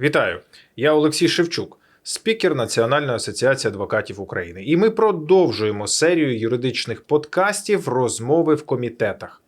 Вітаю! Я Олексій Шевчук, спікер Національної асоціації адвокатів України. І ми продовжуємо серію юридичних подкастів розмови в комітетах.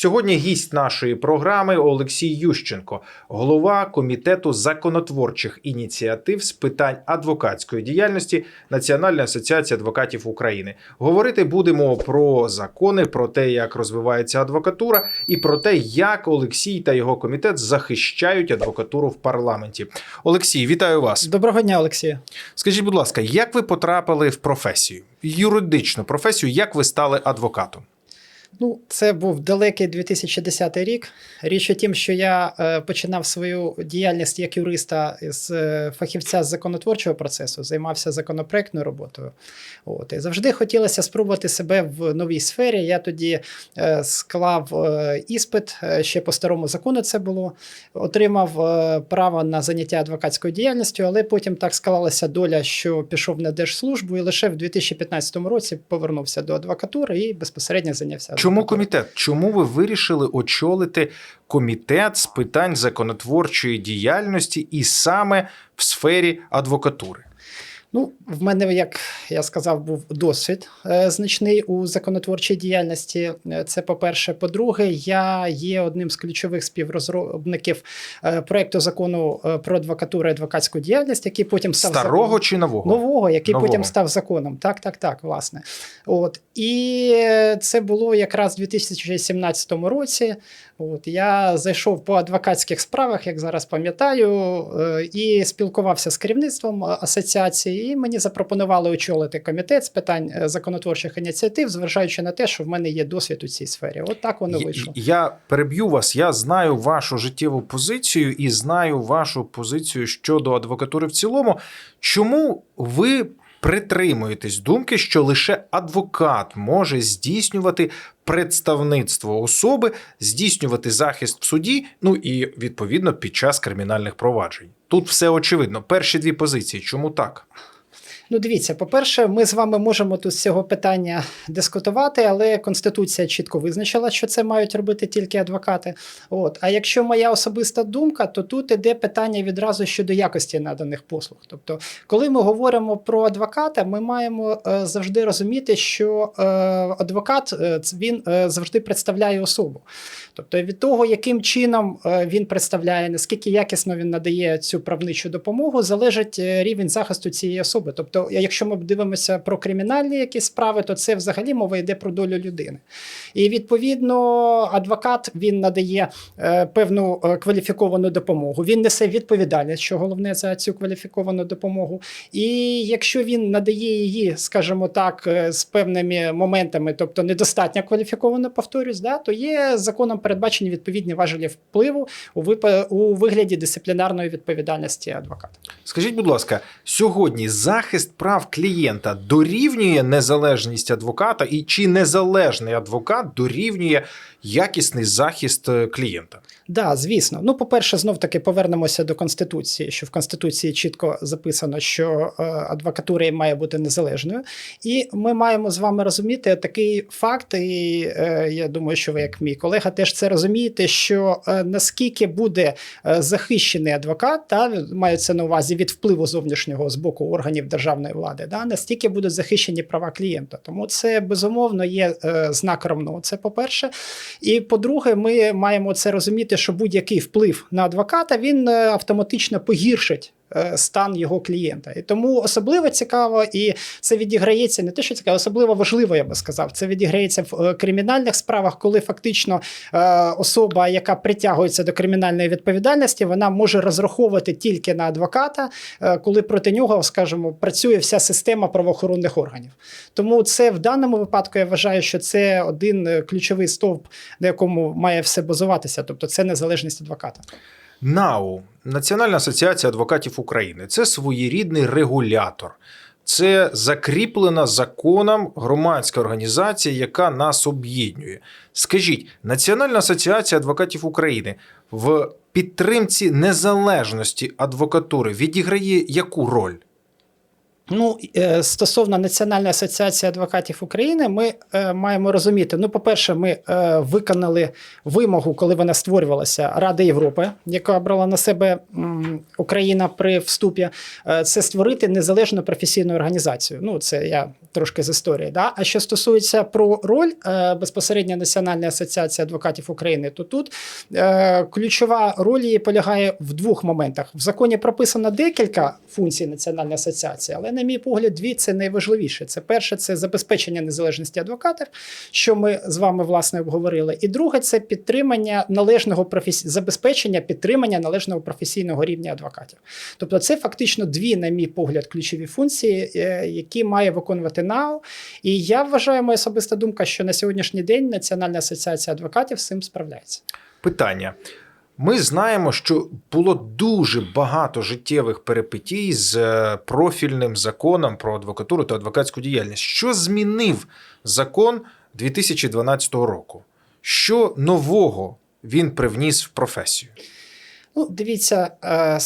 Сьогодні гість нашої програми Олексій Ющенко, голова комітету законотворчих ініціатив з питань адвокатської діяльності Національної асоціації адвокатів України. Говорити будемо про закони, про те, як розвивається адвокатура, і про те, як Олексій та його комітет захищають адвокатуру в парламенті. Олексій, вітаю вас. Доброго дня, Олексію. Скажіть, будь ласка, як ви потрапили в професію, юридичну професію, як ви стали адвокатом? Ну, це був далекий 2010 рік. Річ у тім, що я е, починав свою діяльність як юриста з е, фахівця з законотворчого процесу, займався законопроектною роботою. От, і завжди хотілося спробувати себе в новій сфері. Я тоді е, склав іспит, ще по старому закону це було, отримав право на заняття адвокатською діяльністю, але потім так склалася доля, що пішов на держслужбу, і лише в 2015 році повернувся до адвокатури і безпосередньо зайнявся. Чому комітет? Чому ви вирішили очолити комітет з питань законотворчої діяльності і саме в сфері адвокатури? Ну, в мене, як я сказав, був досвід е, значний у законотворчій діяльності. Е, Це по-перше. По-друге, я є одним з ключових співрозробників е, проекту закону про адвокатуру і адвокатську діяльність, який потім став Старого законом. чи нового? Нового, який Нового. потім став законом. Так, так, так, власне. От. І це було якраз у 2017 році. От. Я зайшов по адвокатських справах, як зараз пам'ятаю, е, і спілкувався з керівництвом асоціації, і мені запропонували очолити комітет з питань е, законотворчих ініціатив, зважаючи на те, що в мене є досвід у цій сфері. От так воно Я- вийшло. Я переб'ю вас. Я знаю вашу життєву позицію і знаю вашу позицію щодо адвокатури в цілому. Чому ви притримуєтесь думки, що лише адвокат може здійснювати представництво особи, здійснювати захист в суді, ну і відповідно під час кримінальних проваджень? Тут все очевидно. Перші дві позиції. Чому так? Ну, дивіться, по-перше, ми з вами можемо тут з цього питання дискутувати, але Конституція чітко визначила, що це мають робити тільки адвокати. От. А якщо моя особиста думка, то тут іде питання відразу щодо якості наданих послуг. Тобто, коли ми говоримо про адвоката, ми маємо е, завжди розуміти, що е, адвокат е, він е, завжди представляє особу. Тобто від того, яким чином е, він представляє, наскільки якісно він надає цю правничу допомогу, залежить е, рівень захисту цієї особи. Тобто, якщо ми дивимося про кримінальні якісь справи, то це взагалі мова йде про долю людини. І відповідно адвокат він надає е, певну е, кваліфіковану допомогу. Він несе відповідальність, що головне за цю кваліфіковану допомогу. І якщо він надає її, скажімо так, е, з певними моментами, тобто недостатньо кваліфіковано, повторюсь, да, то є законом передбачені відповідні важелі впливу у у вигляді дисциплінарної відповідальності адвоката. Скажіть, будь ласка, сьогодні захист прав клієнта дорівнює незалежність адвоката, і чи незалежний адвокат дорівнює якісний захист е, клієнта? Да, звісно. Ну, по-перше, знов таки повернемося до конституції, що в конституції чітко записано, що е, адвокатура має бути незалежною, і ми маємо з вами розуміти такий факт. І е, я думаю, що ви, як мій колега, теж це розумієте, що наскільки буде захищений адвокат, та мається на увазі від впливу зовнішнього з боку органів державної влади, да, настільки будуть захищені права клієнта. Тому це безумовно є е, знак равно. Це по-перше. І по-друге, ми маємо це розуміти, що будь-який вплив на адвоката він е, автоматично погіршить. Е, Стан його клієнта, і тому особливо цікаво, і це відіграється не те, що цікаво, особливо важливо, я би сказав. Це відіграється в е, кримінальних справах, коли фактично е, особа, яка притягується до кримінальної відповідальності, вона може розраховувати тільки на адвоката, коли проти нього, скажімо, працює вся система правоохоронних органів. Тому це в даному випадку я вважаю, що це один ключовий стовп, на якому має все базуватися, тобто це незалежність адвоката. НАУ Національна асоціація адвокатів України це своєрідний регулятор. Це закріплена законом громадська організація, яка нас об'єднує. Скажіть, Національна асоціація адвокатів України в підтримці незалежності адвокатури відіграє яку роль? Ну, е, стосовно Національної асоціації адвокатів України, ми е, маємо розуміти: ну, по-перше, ми е, виконали вимогу, коли вона створювалася Ради Європи, яка брала на себе Україна при вступі. Це створити незалежну професійну організацію. Ну, це я трошки з історії. Да? А що стосується про роль е, безпосередньо Національної асоціації адвокатів України, то тут е, ключова роль її полягає в двох моментах. В законі прописано декілька функцій Національної асоціації, але, на мій погляд, дві це найважливіше. Це перше, це забезпечення незалежності адвокатів, що ми з вами власне обговорили. І друге, це підтримання належного професі... забезпечення підтримання належного професійного рівня адвокатів. Тобто, це фактично дві, на мій погляд, ключові функції, е, які має виконувати НАО. І я вважаю, моя особиста думка, що на сьогоднішній день Національна асоціація адвокатів з цим справляється. Питання. Ми знаємо, що було дуже багато життєвих перипетій з е, профільним законом про адвокатуру та адвокатську діяльність. Що змінив закон 2012 року? Що нового він привніс в професію? Ну, дивіться, е,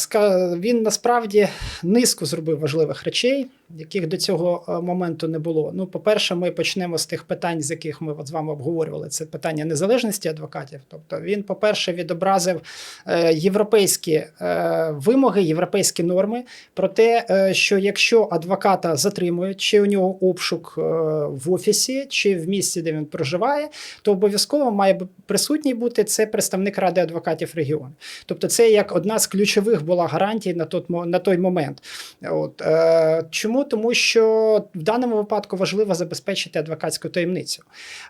він насправді низку зробив важливих речей, яких до цього е, моменту не було. Ну, по-перше, ми почнемо з тих питань, з яких ми от з вами обговорювали. Це питання незалежності адвокатів. Тобто, він, по-перше, відобразив е, європейські вимоги, європейські норми про те, що якщо адвоката затримують, чи у нього обшук в офісі, чи в місці, де він проживає, то обов'язково має присутній бути це представник ради адвокатів регіону. Тобто, це як одна з ключових була гарантій на той, на той момент. От, е, чому? Тому що в даному випадку важливо забезпечити адвокатську таємницю.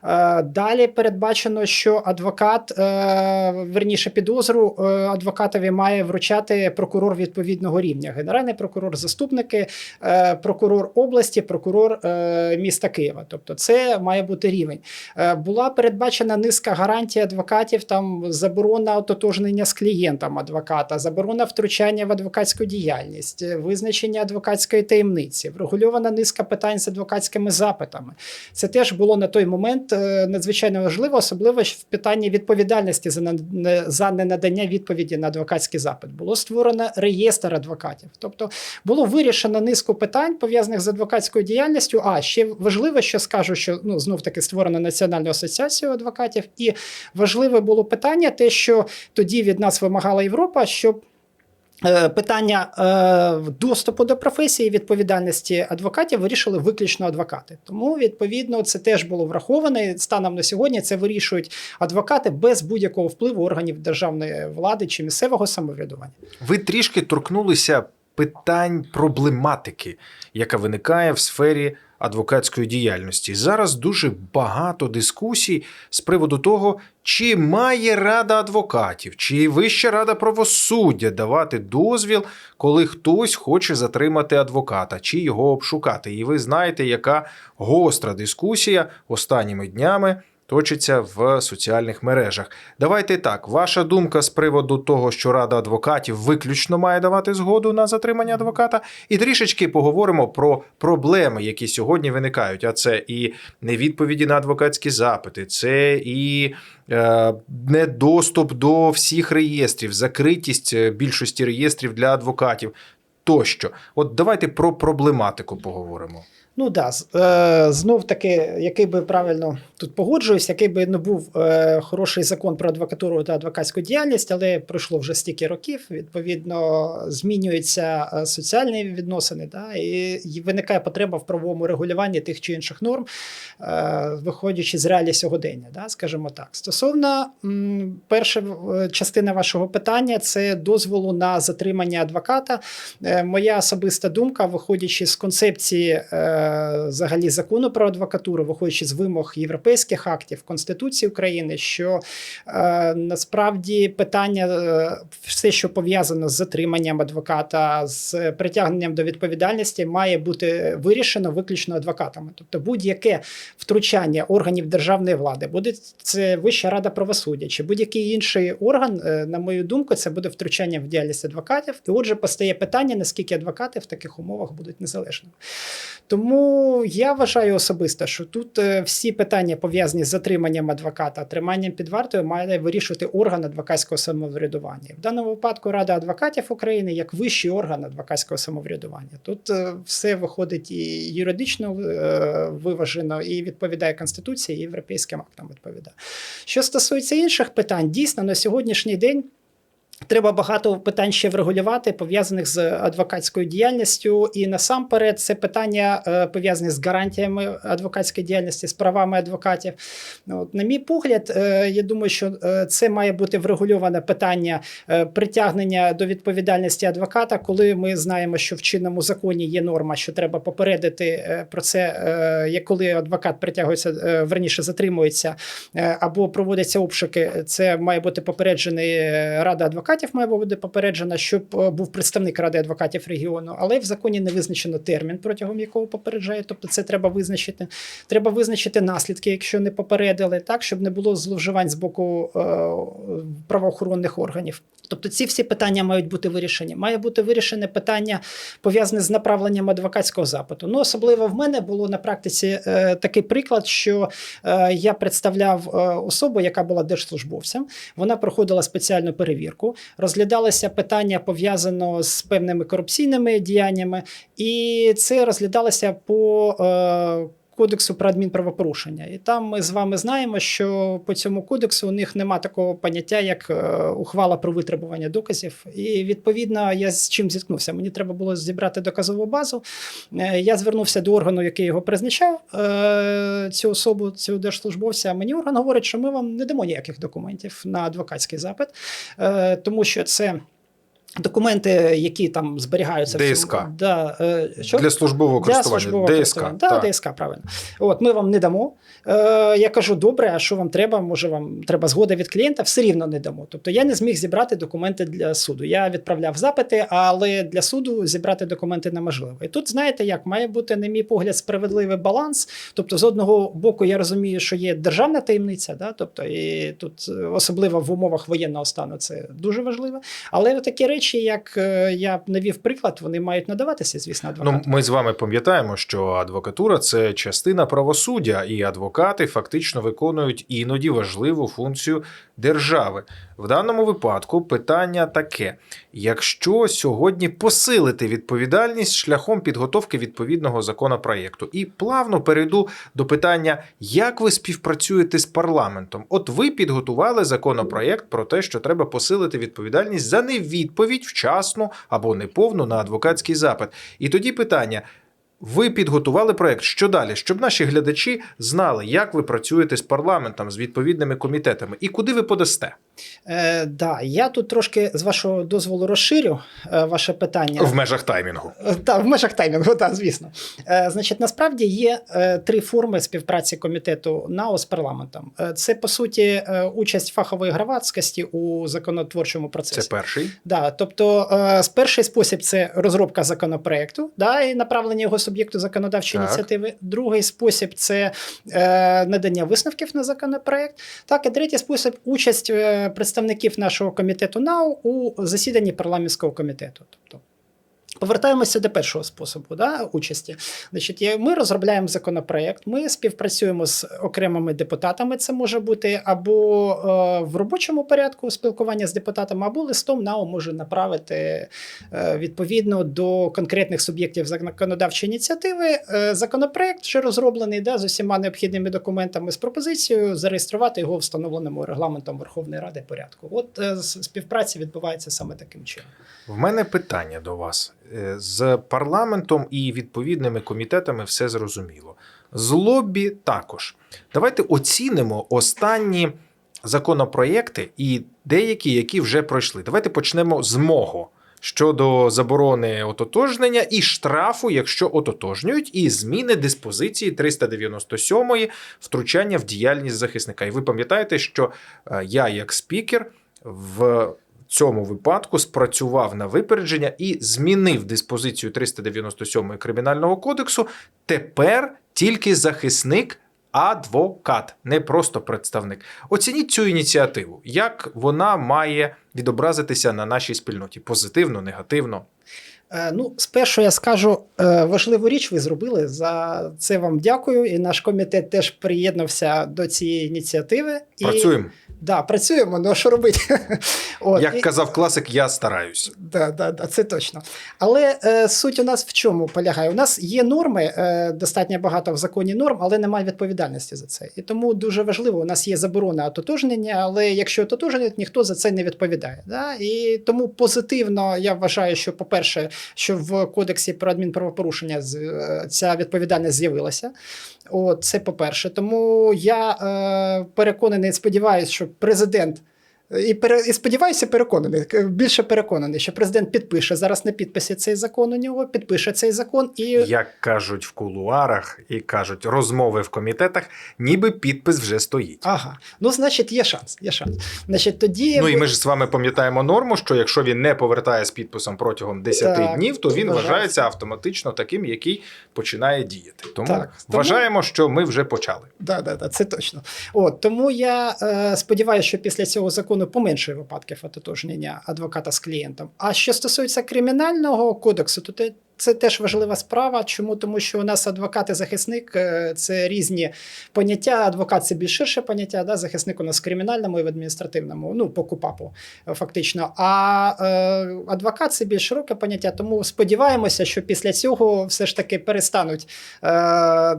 Е, далі передбачено, що адвокат, е, верніше підозру е, адвокатові має вручати прокурор відповідного рівня: генеральний прокурор, заступники, е, прокурор області, прокурор е, міста Києва. Тобто, це має бути рівень. Е, була передбачена низка гарантій адвокатів, там заборона ототожнення з клієнтом адвоката, заборона втручання в адвокатську діяльність, е, визначення адвокатської таємниці, врегульована низка питань з адвокатськими запитами. Це теж було на той момент е, надзвичайно важливо, особливо в питанні відповідальності за на- ненадання відповіді на адвокатський запит. Було створено реєстр адвокатів. Тобто було вирішено низку питань пов'язаних з адвокатською діяльністю. А ще важливо, що скажу, що ну знов таки створено Національну асоціацію адвокатів, і важливе було питання, те, що тоді від нас Європа, щоб. е, Питання е, доступу до професії, відповідальності адвокатів вирішили виключно адвокати. Тому, відповідно, це теж було враховано. І Станом на сьогодні це вирішують адвокати без будь-якого впливу органів державної влади чи місцевого самоврядування. Ви трішки торкнулися питань проблематики, яка виникає в сфері адвокатської діяльності. Зараз дуже багато дискусій з приводу того, чи має рада адвокатів, чи Вища рада правосуддя давати дозвіл, коли хтось хоче затримати адвоката, чи його обшукати. І ви знаєте, яка гостра дискусія останніми днями точиться в соціальних мережах. Давайте так, ваша думка з приводу того, що Рада адвокатів виключно має давати згоду на затримання адвоката, і трішечки поговоримо про проблеми, які сьогодні виникають. А це і невідповіді на адвокатські запити, це і е, недоступ до всіх реєстрів, закритість е, більшості реєстрів для адвокатів. Тощо, от давайте про проблематику поговоримо. Ну да, е, знов таки, який би правильно тут погоджуюсь, який би не був е, хороший закон про адвокатуру та адвокатську діяльність, але пройшло вже стільки років. Відповідно, змінюються е, соціальні відносини, да, і, виникає потреба в правовому регулюванні тих чи інших норм, виходячи з реалій сьогодення, да, скажімо так. Стосовно перша частина вашого питання, це дозволу на затримання адвоката. Моя особиста думка, виходячи з концепції взагалі закону про адвокатуру, виходячи з вимог європейських актів Конституції України, що е, насправді питання, е, все, що пов'язано з затриманням адвоката, з притягненням до відповідальності, має бути вирішено виключно адвокатами. Тобто будь-яке втручання органів державної влади, буде це Вища рада правосуддя чи будь-який інший орган, е, на мою думку, це буде втручання в діяльність адвокатів. І отже, постає питання, наскільки адвокати в таких умовах будуть незалежними. Тому Тому я вважаю особисто, що тут е, всі питання пов'язані з затриманням адвоката, триманням під вартою має вирішувати орган адвокатського самоврядування. В даному випадку Рада адвокатів України як вищий орган адвокатського самоврядування. Тут е, все виходить і юридично е, виважено, і відповідає Конституції, і європейським актам відповідає. Що стосується інших питань, дійсно на сьогоднішній день. Треба багато питань ще врегулювати, пов'язаних з адвокатською діяльністю, і насамперед це питання е, пов'язані з гарантіями адвокатської діяльності, з правами адвокатів. Ну, От, на мій погляд, е, я думаю, що е, це має бути врегульоване питання притягнення до відповідальності адвоката, коли ми знаємо, що в чинному законі є норма, що треба попередити про це, коли адвокат притягується верніше затримується або проводяться обшуки. Це має бути попереджений рада адвокатів, має бути попереджена, щоб е, був представник ради адвокатів регіону, але в законі не визначено термін, протягом якого попереджає. Тобто, це треба визначити. Треба визначити наслідки, якщо не попередили, так щоб не було зловживань з боку е, правоохоронних органів. Тобто, ці всі питання мають бути вирішені. Має бути вирішене питання пов'язане з направленням адвокатського запиту. Ну, особливо в мене було на практиці е, такий приклад, що я представляв особу, яка була держслужбовцем. Вона проходила спеціальну перевірку, розглядалося питання пов'язано з певними корупційними діяннями, і це розглядалося по. Кодексу про адмінправопорушення, і там ми з вами знаємо, що по цьому кодексу у них нема такого поняття, як е, ухвала про витребування доказів. І відповідно я з чим зіткнувся. Мені треба було зібрати доказову базу. Е, Я звернувся до органу, який його призначав, е, цю особу, цього держслужбовця. Мені орган говорить, що ми вам не дамо ніяких документів на адвокатський запит, тому що це. Документи, які там зберігаються в ДСК. цьому- да, е, що? Для службового Для користування. службового ДСК. користування. Да, так. ДСК, правильно. От ми вам не дамо. Е, я кажу, добре, а що вам треба? Може, вам треба згода від клієнта? Все рівно не дамо. Тобто я не зміг зібрати документи для суду. Я відправляв запити, але для суду зібрати документи неможливо. І тут знаєте, як має бути, на мій погляд, справедливий баланс. Тобто, з одного боку, я розумію, що є державна таємниця, да? тобто, і тут е, особливо в умовах воєнного стану це дуже важливо. Але такі речі, як е, я навів приклад, вони мають надаватися, звісно, адвокату. Ну, ми з вами пам'ятаємо, що адвокатура це частина правосуддя, і адвокати фактично виконують іноді важливу функцію держави. В даному випадку питання таке: якщо сьогодні посилити відповідальність шляхом підготовки відповідного законопроєкту, і плавно перейду до питання, як ви співпрацюєте з парламентом? От ви підготували законопроєкт про те, що треба посилити відповідальність за невідповідь вчасну або неповну на адвокатський запит. І тоді питання. Ви підготували проект. Що далі? Щоб наші глядачі знали, як ви працюєте з парламентом, з відповідними комітетами і куди ви подасте Е, да, я тут трошки з вашого дозволу розширю е, ваше питання. в межах таймінгу. Е, Так, в межах таймінгу, так, звісно. Е, значить, насправді є е, три форми співпраці комітету НАО з парламентом. Е, це, по суті, е, участь фахової громадськості у законотворчому процесі. Це перший. Да, тобто, е, перший спосіб це розробка законопроекту, да, і направлення його суб'єкту законодавчої Так. ініціативи. Другий спосіб це е, надання висновків на законопроект. Так, і третій спосіб участь е, представників нашого комітету НАУ у засіданні парламентського комітету. Тобто, Повертаємося до першого способу да, участі. Значить, ми розробляємо законопроект, ми співпрацюємо з окремими депутатами. Це може бути або е, в робочому порядку спілкування з депутатами, або листом НАО може направити е, відповідно до конкретних суб'єктів законодавчої ініціативи. Е, законопроект вже розроблений да, з усіма необхідними документами з пропозицією зареєструвати його встановленому регламентом Верховної Ради порядку. От е, співпраця відбувається саме таким чином. В мене питання до вас. Е, З парламентом і відповідними комітетами все зрозуміло. З лобі також. Давайте оцінимо останні законопроєкти і деякі, які вже пройшли. Давайте почнемо з мого. Щодо заборони ототожнення і штрафу, якщо ототожнюють, і зміни диспозиції 397-ї втручання в діяльність захисника. І ви пам'ятаєте, що е, я, як спікер, в цьому випадку спрацював на випередження і змінив диспозицію 397 Кримінального кодексу. Тепер тільки захисник. Адвокат, не просто представник. Оцініть цю ініціативу. Як вона має відобразитися на нашій спільноті? Позитивно, негативно? Е, Ну, спершу я скажу, е, важливу річ ви зробили. За це вам дякую. І наш комітет теж приєднався до цієї ініціативи. І, Працюємо. Да, працюємо, ну що робити? От, Як і- казав класик, я стараюсь. Да, да, да, це точно. Але е, суть у нас в чому полягає? У нас є норми, е, достатньо багато в законі норм, але немає відповідальності за це. І тому дуже важливо, у нас є заборона ототожнення, але якщо ототожнять, ніхто за це не відповідає. Да? І тому позитивно я вважаю, що, по-перше, що в кодексі про адмінправопорушення е, ця відповідальність з'явилася. От, це по-перше. Тому я е, переконаний, сподіваюся, що президент. І, пере, і сподіваюся, переконаний, більше переконаний, що президент підпише зараз на підписі цей закон у нього, підпише цей закон і Як кажуть в кулуарах і кажуть розмови в комітетах, ніби підпис вже стоїть. ага. Ну, значить, є шанс. Є шанс. Значить, тоді Ну і ми ж з вами пам'ятаємо норму, що якщо він не повертає з підписом протягом 10 Так, днів, то він вважається. вважається автоматично таким, який починає діяти. Тому Так, тому- вважаємо, що ми вже почали. Да, да, да, це точно. От тому я е, сподіваюся, що після цього закону поменшує випадків ототожнення адвоката з клієнтом. А що стосується кримінального кодексу, то. Це теж важлива справа. Чому? Тому що у нас адвокат і захисник е, це різні поняття. Адвокат це більш ширше поняття, да? захисник у нас в кримінальному і в адміністративному, ну по КУПАПу, е, фактично. А е, адвокат це більш широке поняття. Тому сподіваємося, що після цього все ж таки перестануть е,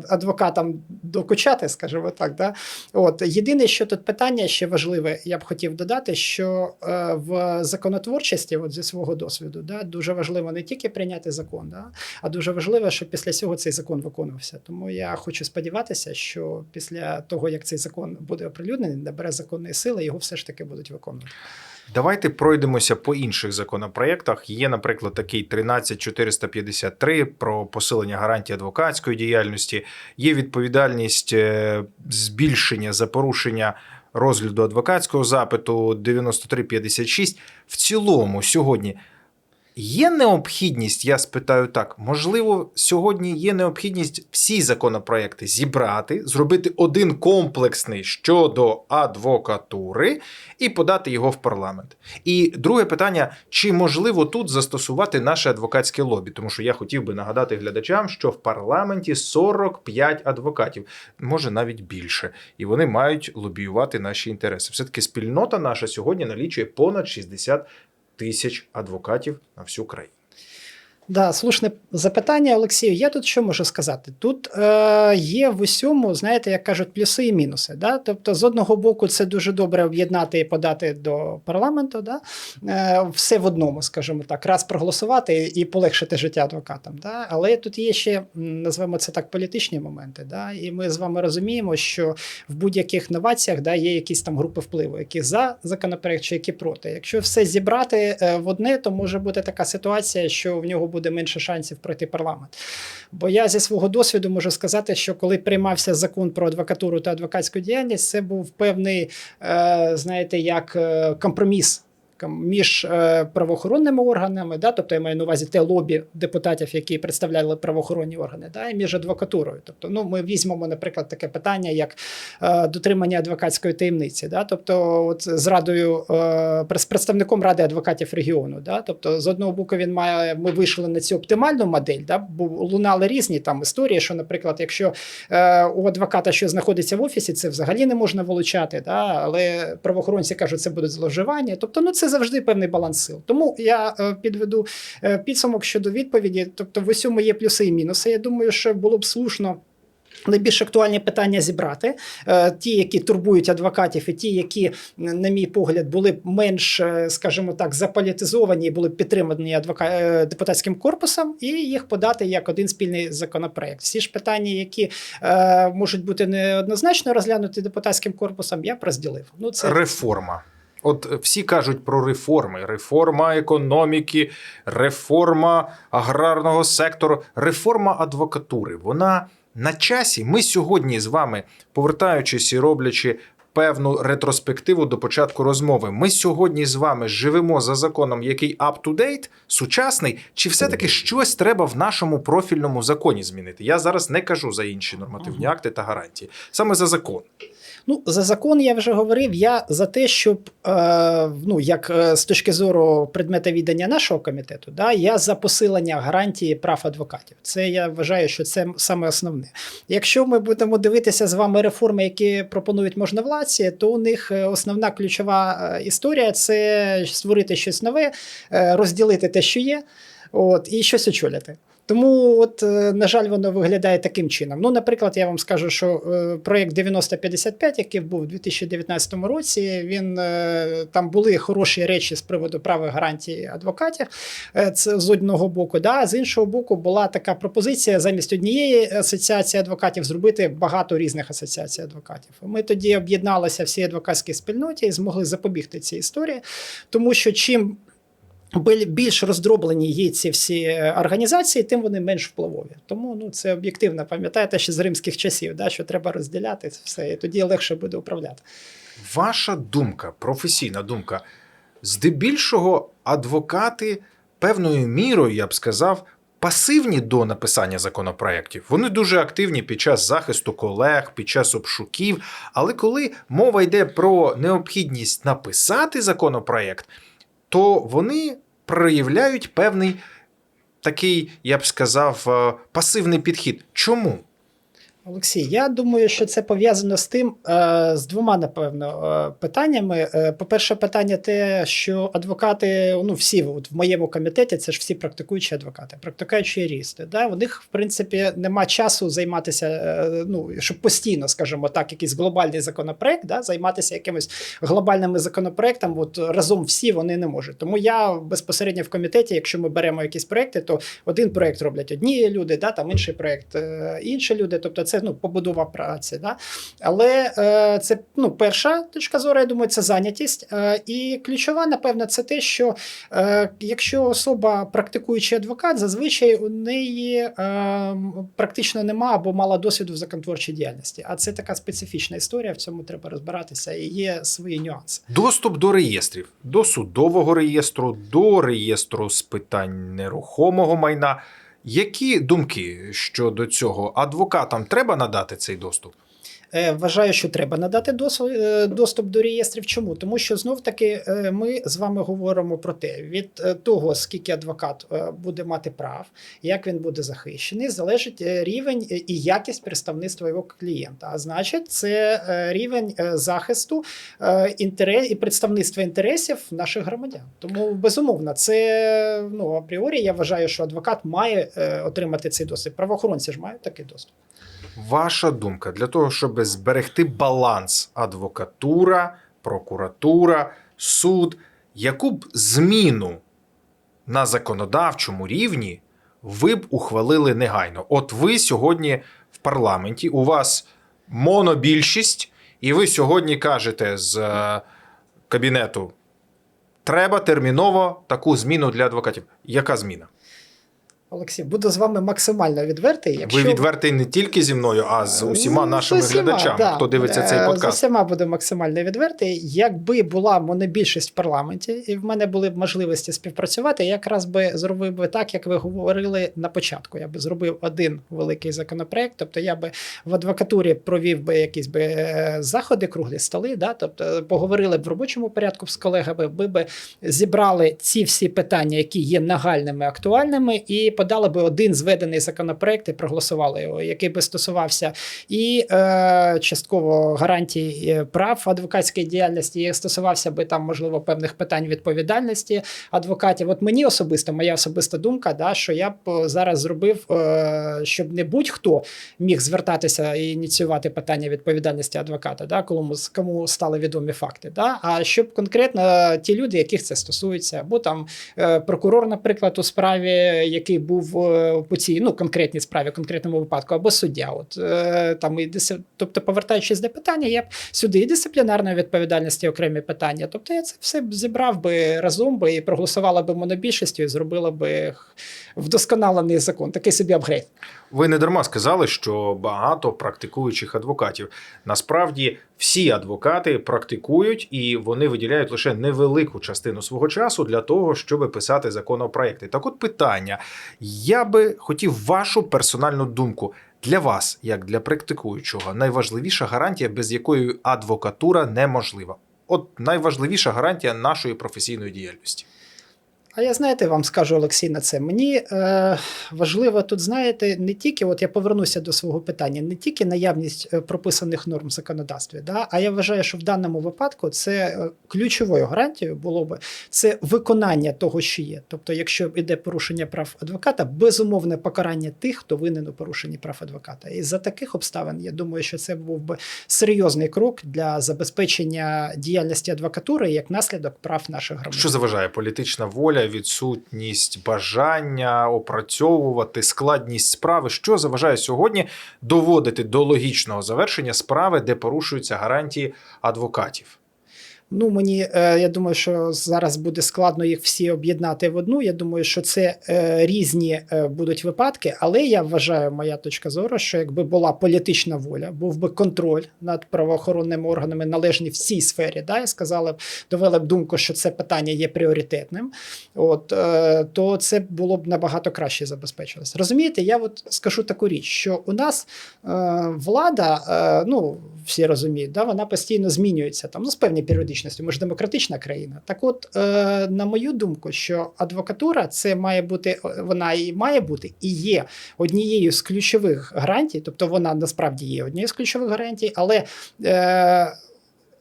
адвокатам докучати, скажімо так. Да? От єдине, що тут питання ще важливе, я б хотів додати, що е, в законотворчості, от зі свого досвіду, да, дуже важливо не тільки прийняти закон, да, а дуже важливо, щоб після цього цей закон виконувався. Тому я хочу сподіватися, що після того, як цей закон буде оприлюднений, набере законної сили, його все ж таки будуть виконувати. Давайте пройдемося по інших законопроєктах. Є, наприклад, такий 13453 про посилення гарантії адвокатської діяльності. Є відповідальність е, збільшення за порушення розгляду адвокатського запиту 9356. В цілому сьогодні. Є необхідність, я спитаю так, можливо, сьогодні є необхідність всі законопроекти зібрати, зробити один комплексний щодо адвокатури і подати його в парламент. І друге питання: чи можливо тут застосувати наше адвокатське лобі? Тому що я хотів би нагадати глядачам, що в парламенті 45 адвокатів, може навіть більше, і вони мають лобіювати наші інтереси. Все таки спільнота наша сьогодні налічує понад 60 тисяч адвокатів на всю країну. Да, слушне запитання, Олексію. Я тут що можу сказати? Тут е, є в усьому, знаєте, як кажуть, плюси і мінуси. Да? Тобто, з одного боку, це дуже добре об'єднати і подати до парламенту, да? е, все в одному, скажімо так, раз проголосувати і полегшити життя адвокатам. Да? Але тут є ще, м, назвемо це так, політичні моменти. Да? І ми з вами розуміємо, що в будь-яких новаціях да, є якісь там групи впливу, які за законопроект чи які проти. Якщо все зібрати е, в одне, то може бути така ситуація, що в нього буде менше шансів пройти парламент. Бо я зі свого досвіду можу сказати, що коли приймався закон про адвокатуру та адвокатську діяльність, це був певний, е, знаєте, як е, компроміс. Ком- Між е, правоохоронними органами, да, тобто я маю на увазі те лобі депутатів, які представляли правоохоронні органи, да, і між адвокатурою. Тобто, ну ми візьмемо, наприклад, таке питання, як е, дотримання адвокатської таємниці. Да, тобто, от з радою е, з представником ради адвокатів регіону. Да, тобто, з одного боку, він має. Ми вийшли на цю оптимальну модель, да, бо лунали різні там історії, що, наприклад, якщо е, у адвоката що знаходиться в офісі, це взагалі не можна вилучати, да, але правоохоронці кажуть, це буде зловживання. Тобто, ну це завжди певний баланс сил. Тому я е, підведу е, підсумок щодо відповіді. Тобто, в усьому є плюси і мінуси. Я думаю, що було б слушно. Найбільш актуальні питання зібрати, Е, ті, які турбують адвокатів, і ті, які, на мій погляд, були б менш, скажімо так, заполітизовані і були б підтримані адвока... депутатським корпусом, і їх подати як один спільний законопроект. Всі ж питання, які е, можуть бути неоднозначно розглянуті депутатським корпусом, я б розділив. Ну це Реформа. От всі кажуть про реформи: реформа економіки, реформа аграрного сектору, реформа адвокатури. Вона на часі. Ми сьогодні з вами, повертаючись і роблячи певну ретроспективу до початку розмови, ми сьогодні з вами живемо за законом, який up-to-date, сучасний, чи все-таки щось треба в нашому профільному законі змінити? Я зараз не кажу за інші нормативні акти та гарантії, саме за закон. Ну, за закон я вже говорив. Я за те, щоб е, ну як е, з точки зору предмета віддання нашого комітету, да, я за посилення гарантії прав адвокатів. Це я вважаю, що це саме основне. Якщо ми будемо дивитися з вами реформи, які пропонують можновладці, то у них е, основна ключова е, історія це створити щось нове, е, розділити те, що є, от, і щось очолити. Тому, от, е, на жаль, воно виглядає таким чином. Ну, наприклад, я вам скажу, що е, проєкт 9055, який був у 2019 році, він е, там були хороші речі з приводу права гарантії адвокатів. Це з одного боку, да, з іншого боку, була така пропозиція замість однієї асоціації адвокатів зробити багато різних асоціацій адвокатів. Ми тоді об'єдналися всі адвокатській спільноті і змогли запобігти цій історії, тому що чим більш роздроблені є ці всі е, організації, тим вони менш впливові. Тому ну це об'єктивно. Пам'ятаєте ще з римських часів, да, що треба розділяти все, і тоді легше буде управляти. Ваша думка, професійна думка, здебільшого адвокати певною мірою, я б сказав, пасивні до написання законопроєктів. Вони дуже активні під час захисту колег, під час обшуків. Але коли мова йде про необхідність написати законопроєкт, то вони проявляють певний такий, я б сказав, е, пасивний підхід. Чому? Олексій, я думаю, що це пов'язано з тим, е, з двома, напевно, е, питаннями. Е, По-перше, питання те, що адвокати, ну всі от в моєму комітеті, це ж всі практикуючі адвокати, практикуючі юристи. Да? У них, в принципі, нема часу займатися, ну, щоб постійно, скажімо так, якийсь глобальний законопроект, да? займатися якимось глобальними законопроектами, от разом всі вони не можуть. Тому я безпосередньо в комітеті, якщо ми беремо якісь проекти, то один проект роблять одні люди, да? там інший проект інші люди. Тобто це ну, побудова праці. Да? Але е, це ну, перша точка зору, я думаю, це зайнятість. Е, і ключова, напевно, це те, що е, якщо особа практикуючий адвокат, зазвичай у неї е, практично нема або мала досвіду в законотворчій діяльності. А це така специфічна історія, в цьому треба розбиратися, і є свої нюанси. Доступ до реєстрів, до судового реєстру, до реєстру з питань нерухомого майна. Які думки щодо цього адвокатам треба надати цей доступ? Е, Вважаю, що треба надати е, доступ до реєстрів. Чому? Тому що знов таки е, ми з вами говоримо про те, від того, скільки адвокат буде мати прав, як він буде захищений, залежить рівень і якість представництва його клієнта. А значить, це рівень захисту інтерес і представництва інтересів наших громадян. Тому безумовно, це ну апріорі. Я вважаю, що адвокат має отримати цей доступ. Правоохоронці ж мають такий доступ. Ваша думка для того, щоб зберегти баланс адвокатура, прокуратура, суд, яку б зміну на законодавчому рівні ви б ухвалили негайно? От ви сьогодні в парламенті, у вас монобільшість, і ви сьогодні кажете з е, кабінету: треба терміново таку зміну для адвокатів. Яка зміна? Олексій, буду з вами максимально відвертий. Якщо... Ви відвертий не тільки зі мною, а з усіма Ну, нашими з усіма, глядачами, да. хто дивиться Е, цей З подкаст. усіма буду максимально відвертий. Якби була монобільшість в парламенті, і в мене були б можливості співпрацювати, я якраз би зробив би так, як ви говорили на початку. Я би зробив один великий законопроект. Тобто я би в адвокатурі провів би якісь би е, заходи, круглі столи. Да? Тобто поговорили б в робочому порядку з колегами, би би зібрали ці всі питання, які є нагальними, актуальними, і подали би один зведений законопроект і проголосували його, який би стосувався і е, частково гарантій е, прав адвокатської діяльності, і стосувався би там, можливо, певних питань відповідальності адвокатів. От мені особисто, моя особиста думка, да, що я б е, зараз зробив, е, щоб не будь-хто міг звертатися і ініціювати питання відповідальності адвоката, да, кому, кому стали відомі факти. Да, а щоб конкретно ті люди, яких це стосується, або там е, прокурор, наприклад, у справі, який був е, по цій ну, конкретній справі, конкретному випадку, або суддя. От е, там і тобто, повертаючись до питання, я б сюди і дисциплінарної відповідальності окремі питання. Тобто я це все б зібрав би разом би і проголосувала би монобільшістю, і зробила би вдосконалений закон. Такий собі апгрейд. Ви не дарма сказали, що багато практикуючих адвокатів. Насправді всі адвокати практикують і вони виділяють лише невелику частину свого часу для того, щоб писати законопроекти. Так, от питання: я би хотів вашу персональну думку. Для вас, як для практикуючого, найважливіша гарантія, без якої адвокатура неможлива. От найважливіша гарантія нашої професійної діяльності. А я знаєте, вам скажу Олексій на це. Мені е, важливо тут, знаєте, не тільки, от я повернуся до свого питання, не тільки наявність е, прописаних норм в законодавстві, да, а я вважаю, що в даному випадку це е, ключовою гарантією було би це виконання того, що є. Тобто, якщо йде порушення прав адвоката, безумовне покарання тих, хто винен у порушенні прав адвоката. І за таких обставин я думаю, що це був би серйозний крок для забезпечення діяльності адвокатури як наслідок прав наших громадян. Що заважає політична воля, відсутність бажання опрацьовувати складність справи? Що заважає сьогодні доводити до логічного завершення справи, де порушуються гарантії адвокатів? Ну, мені е, я думаю, що зараз буде складно їх всі об'єднати в одну. Я думаю, що це е, різні е, будуть випадки, але я вважаю, моя точка зору, що якби була політична воля, був би контроль над правоохоронними органами належні в цій сфері, да, і сказали б, довели б думку, що це питання є пріоритетним. От е, то це було б набагато краще забезпечилось. Розумієте, я от скажу таку річ, що у нас е, влада, е, ну всі розуміють, да, вона постійно змінюється там ну, з певною періодичністю. Ми ж демократична країна. Так, от, е, на мою думку, що адвокатура це має бути, вона і має бути, і є однією з ключових гарантій, тобто вона насправді є однією з ключових гарантій, але.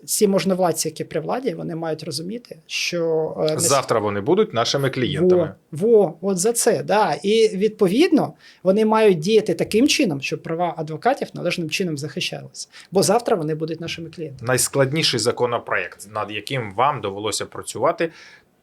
Ці можновладці, які при владі, вони мають розуміти, що е, Завтра вони будуть нашими клієнтами. Во, во, от за це, да. І відповідно вони мають діяти таким чином, щоб права адвокатів належним чином захищалися. Бо завтра вони будуть нашими клієнтами. Найскладніший законопроект, над яким вам довелося працювати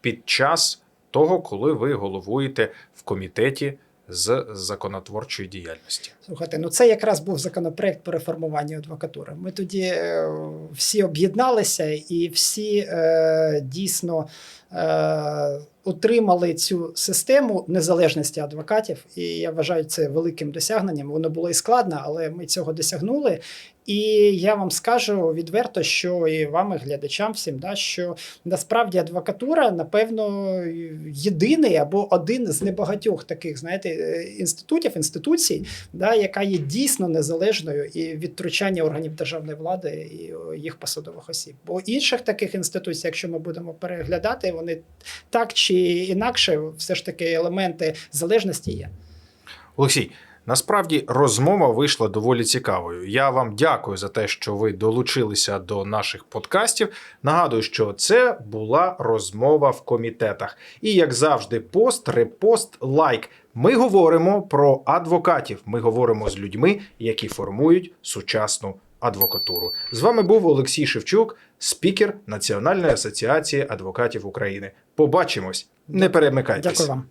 під час того, коли ви головуєте в комітеті з законотворчої діяльності. Слухайте, ну це якраз був законопроект по реформуванню адвокатури. Ми тоді е, всі об'єдналися і всі е, дійсно е, отримали цю систему незалежності адвокатів. І я вважаю це великим досягненням. Воно було і складно, але ми цього досягнули. І я вам скажу відверто, що і вам, і глядачам всім, да, що насправді адвокатура, напевно, єдиний або один з небагатьох таких, знаєте, е, інститутів, інституцій, да, яка є дійсно незалежною і від органів державної влади і їх посадових осіб. Бо інших таких інституцій, якщо ми будемо переглядати, вони так чи інакше, все ж таки елементи залежності є. Олексій, насправді розмова вийшла доволі цікавою. Я вам дякую за те, що ви долучилися до наших подкастів. Нагадую, що це була розмова в комітетах. І як завжди, пост, репост, лайк. Ми говоримо про адвокатів. Ми говоримо з людьми, які формують сучасну адвокатуру. З вами був Олексій Шевчук, спікер Національної асоціації адвокатів України. Побачимось, не перемикайтесь. Дякую вам.